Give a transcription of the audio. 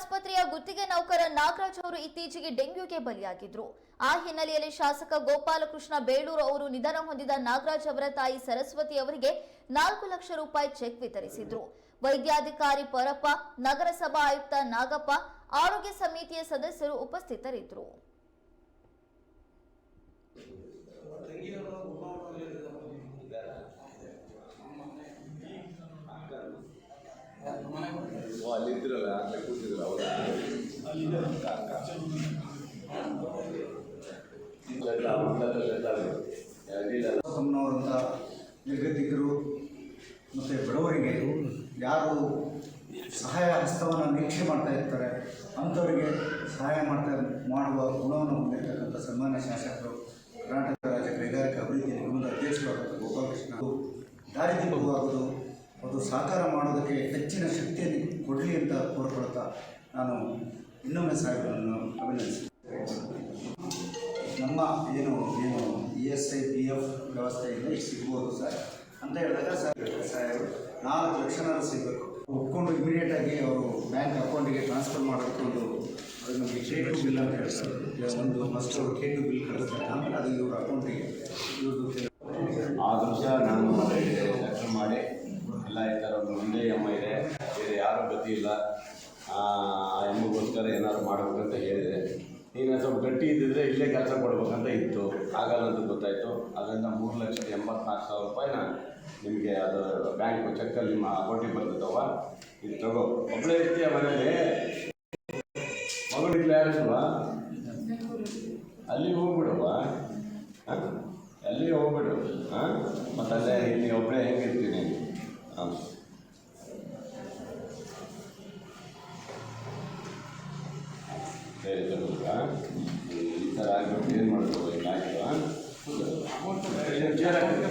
ಆಸ್ಪತ್ರೆಯ ಗುತ್ತಿಗೆ ನೌಕರ ನಾಗರಾಜ್ ಅವರು ಇತ್ತೀಚೆಗೆ ಡೆಂಗ್ಯೂಗೆ ಬಲಿಯಾಗಿದ್ರು. ಆ ಹಿನ್ನೆಲೆಯಲ್ಲಿ ಶಾಸಕ ಗೋಪಾಲಕೃಷ್ಣ ಬೇಳೂರು ಅವರು ನಿಧನ ಹೊಂದಿದ ನಾಗರಾಜ್ ಅವರ ತಾಯಿ ಸರಸ್ವತಿ ಅವರಿಗೆ ನಾಲ್ಕು ಲಕ್ಷ ರೂಪಾಯಿ ಚೆಕ್ ವಿತರಿಸಿದ್ರು. ವೈದ್ಯಾಧಿಕಾರಿ ಪರಪ್ಪ, ನಗರಸಭಾ ಆಯುಕ್ತ ನಾಗಪ್ಪ, ಆರೋಗ್ಯ ಸಮಿತಿಯ ಸದಸ್ಯರು ಉಪಸ್ಥಿತರಿದ್ದರು. ತಮ್ಮನವರಂಥ ನಿರ್ಗತಿಕರು ಮತ್ತು ಬಡವರಿಗೆ ಯಾರು ಸಹಾಯ ಹಸ್ತವನ್ನು ನಿರೀಕ್ಷೆ ಮಾಡ್ತಾ ಇರ್ತಾರೆ, ಅಂಥವರಿಗೆ ಸಹಾಯ ಮಾಡ್ತಾ ಮಾಡುವ ಗುಣವನ್ನು ಹೊಂದಿರತಕ್ಕಂಥ ಸನ್ಮಾನ್ಯ ಶಾಸಕರು, ಕರ್ನಾಟಕ ರಾಜ್ಯ ಕೈಗಾರಿಕಾ ಅಭಿವೃದ್ಧಿ ನಿಗಮದ ಅಧ್ಯಕ್ಷರಾದಂಥ ಗೋಪಾಲಕೃಷ್ಣ ಅವರು ದಾರಿದೀಪವಾಗೋದು ಅದು ಸಾಕಾರ ಮಾಡೋದಕ್ಕೆ ಹೆಚ್ಚಿನ ಶಕ್ತಿಯನ್ನು ಕೊಡಲಿ ಅಂತ ಕೋರ್ಕೊಳ್ತಾ ನಾನು ಇನ್ನೊಮ್ಮೆ ಸಾಹೇಬರನ್ನು ಅಭಿನಂದಿಸ್ತೀನಿ ನಮ್ಮ ಏನು ಏನು E S I P F ವ್ಯವಸ್ಥೆಯಿಂದ ಸಿಗ್ಬೋದು ಸರ್. ಅಂತ ಹೇಳಿದಾಗ ಸರ್, ಸಾಹೇಬರು, ನಾಲ್ಕು ಲಕ್ಷನಾರು ಸಿಗಬೇಕು. ಒಪ್ಕೊಂಡು ಇಮಿಡಿಯೇಟಾಗಿ ಅವರು ಬ್ಯಾಂಕ್ ಅಕೌಂಟಿಗೆ ಟ್ರಾನ್ಸ್ಫರ್ ಮಾಡೋದಕ್ಕೆ ಒಂದು ಅದು ನಮಗೆ ಟು ಬಿಲ್ ಅಂತ ಹೇಳ್ತಾರೆ ಒಂದು ಫಸ್ಟ್ ಅವರು ಕೆ ಟು ಬಿಲ್ ಕಳಿಸ್ತಾರೆ ಆಮೇಲೆ ಅದು ಇವ್ರ ಅಕೌಂಟಿಗೆ ಇವ್ರದ್ದು ಆದರೂ ಸಹ ನಾನು ಕೆಲಸ ಮಾಡಿ ಎಲ್ಲ ಈ ಥರ ಒಂದು ಒಂದೇ ಎಮ್ಮ ಇದೆ ಬೇರೆ ಯಾರೂ ಗತಿ ಇಲ್ಲ. ಆ ಏನಾದರೂ ಮಾಡಬೇಕಂತ ಹೇಳಿದೆ. ನೀನು ಸ್ವಲ್ಪ ಗಟ್ಟಿ ಇದ್ದಿದ್ರೆ ಇಲ್ಲೇ ಕೆಲಸ ಕೊಡ್ಬೇಕಂತ ಇತ್ತು. ಆಗಲ್ಲ ಅಂತ ಗೊತ್ತಾಯಿತು. ಅದರಿಂದ ಮೂರು ಲಕ್ಷದ ಎಂಬತ್ನಾಲ್ಕು ಸಾವಿರ ರೂಪಾಯಿನ ನಿಮಗೆ ಅದು ಬ್ಯಾಂಕ್ ಚೆಕ್ಕಲ್ಲಿ ನಿಮ್ಮ ಅಕೌಂಟಿಗೆ ಬರ್ತದವ ಇದು ತಗೋ. ಒಬ್ಬಳೇ ಇರ್ತೀಯ ಮನೇಲಿ? ಮಗಳಿಗೆ ಯಾರಿಲ್ವ ಅಲ್ಲಿಗೆ ಹೋಗ್ಬಿಡವ್ವ. ಅಲ್ಲಿ ಹೋಗ್ಬಿಡು. ಹಾಂ? ಮತ್ತು ಅಲ್ಲೇ ಇಲ್ಲಿ ಒಬ್ಬಳೇ ಹೆಂಗಿರ್ತೀನಿ. ಹಾಂ ಈ ಥರ ಆಗ್ಬಿಟ್ಟು ಏನು ಮಾಡ್ಬೋದು ಈಗ ಆಯ್ತು? ಹಾಂ ಚೇರ್ ಹಾಕಿ